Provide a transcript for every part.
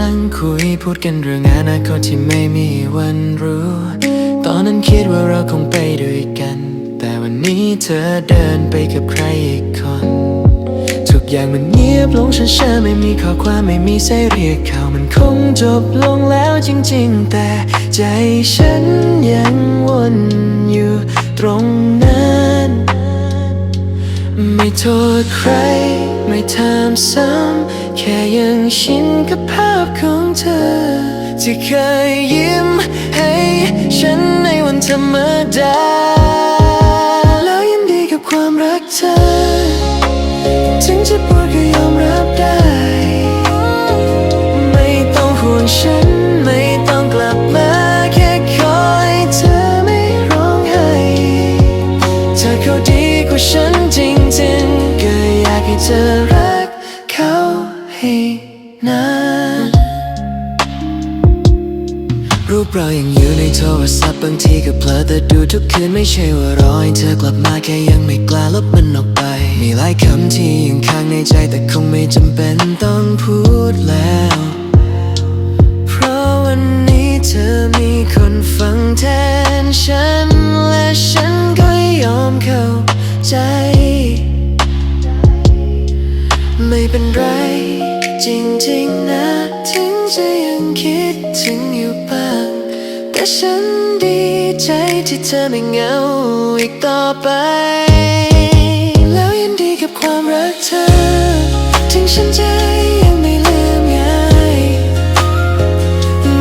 นั่งคุยพูดกันเรื่องอนาคตที่ไม่มีวันรู้ ตอนนั้นคิดว่าเราคงไปด้วยกัน แต่วันนี้เธอเดินไปกับใครอีกคน ทุกอย่างมันเงียบลงช้าๆไม่มีข้อความไม่มีสายเรียกเขามันคงจบลงแล้วจริงๆ แต่ใจฉันยังวนอยู่ตรงนั้นไม่โทษใครไม่ถามซ้ำแค่ยังชินกับภาพ เธอ ที่เคยยิ้มให้ฉันในวันธรรมดา แล้วยินดีกับความรักเธอ ถึงจะปวดก็ยอมรับได้ ไม่ต้องห่วงฉันไม่ต้องกลับมาแค่คอยเธอไม่ร้องไห้ เธอเขาดีกว่าฉันจริงๆก็อยากให้เธอรักเขาให้นาน รูปเรายังอยู่ในโทรศัพท์บางทีก็เพลอแต่ดูทุกคืนไม่ใช่ว่ารอให้เธอกลับมาแค่ยังไม่กล้าลบมันออกไป มีหลายคำที่ยังค้างในใจแต่คงไม่จำเป็นต้องพูดแล้ว เพราะวันนี้เธอมีคนฟังแทนฉัน และฉันก็ยอมเข้าใจ ไม่เป็นไรจริงๆนะ แต่ฉันดีใจที่เธอไม่เหงาอีกต่อไป แล้วยินดีกับความรักเธอ ถึงฉันจะยังไม่ลืมง่าย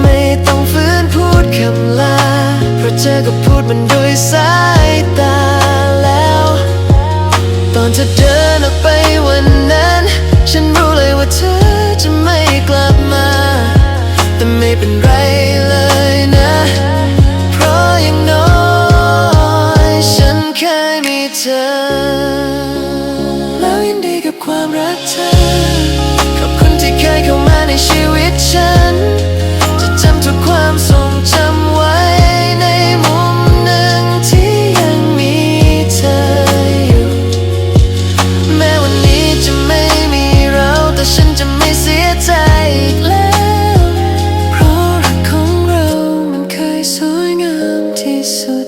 ไม่ต้องฝืนพูดคำลา เพราะเธอก็พูดมันด้วยสายตาแล้ว ตอนเธอเดินออกไปวันนั้น ฉันรู้เลยว่าเธอจะไม่กลับ ความรักเธอ ขอบคุณที่เคยเข้ามาในชีวิตฉัน จะจำทุกความทรงจำไว้ในมุมหนึ่งที่ยังมีเธออยู่ แม้วันนี้จะไม่มีเรา แต่ฉันจะไม่เสียใจอีกแล้ว เพราะรักของเรามันเคยสวยงามที่สุด